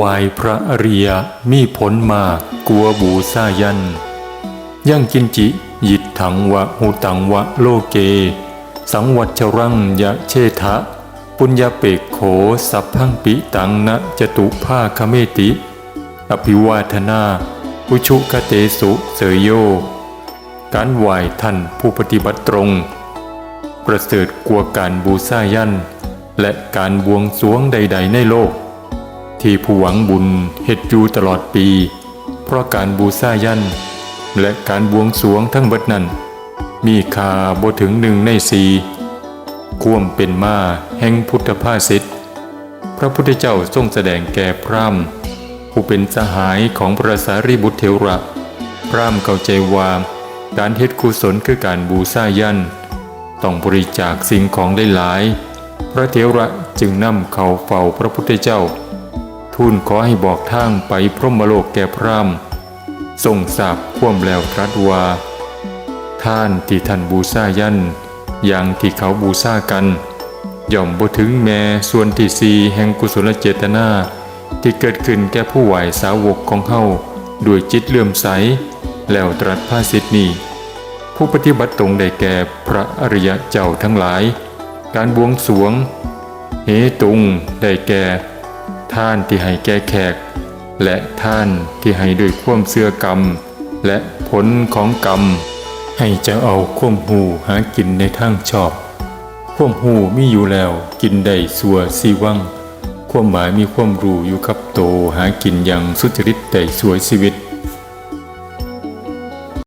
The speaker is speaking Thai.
วายพระอริยมีผลมากกัวบูซายัน ยังกินจิยิดถังวะหูตังวะโลเก สังวัชรังยะเชทะ ปุญญาเปกโขสัพพังปิตังนะจตุภาคเมติ อภิวาทนาอุชุคเตสุเสยโย การไหวท่านผู้ปฏิบัติตรง ประเสริฐกลัวการบูซายัน และการบวงสวงใด ๆ ในโลก ที่ผู้หวังบุญเฮ็ดอยู่ตลอดปี เพราะการบูซายันและการบวงสรวงทั้งบิดนั้น มีคาบ่ถึงหนึ่งในสี่ควมเป็นมาแห่งพุทธภาษิตพระพุทธเจ้าทรงแสดงแก่พราหมณ์ผู้เป็นสหายของพระสารีบุตรเถระพราหมณ์เข้าใจว่าการเฮ็ดกุศลคือการบูซายันต้องบริจาคสิ่งของได้หลาย พระเถระจึงนำเขาเฝ้าพระพุทธเจ้า ทูลขอให้บอกทางไปพรหมโลกแก่พรามทรงทราบความแล้วตรัสว่า ท่านที่ท่านบูชายันอย่างที่เขาบูชากัน ย่อมบ่ถึงแม้ส่วนที่สีแห่งกุศลเจตนา ที่เกิดขึ้นแก่ผู้ไหวสาวกของเฮาด้วยจิตเลื่อมใส แล้วตรัสภาสิทธินี้ผู้ปฏิบัติตรงได้แก่พระอริยเจ้าทั้งหลาย การบวงสรวง เหตุงได้แก่ ท่านที่ให้แก่แขก และท่านที่ให้ด้วยความเสื้อกรรม และผลของกรรม ให้จะเอาควมหูหากินในทางชอบควมหูมีอยู่แล้วกินได้สัวสีวังความหมายมีความรู้อยู่กับโตหากินอย่างสุจริตแต่สวยชีวิต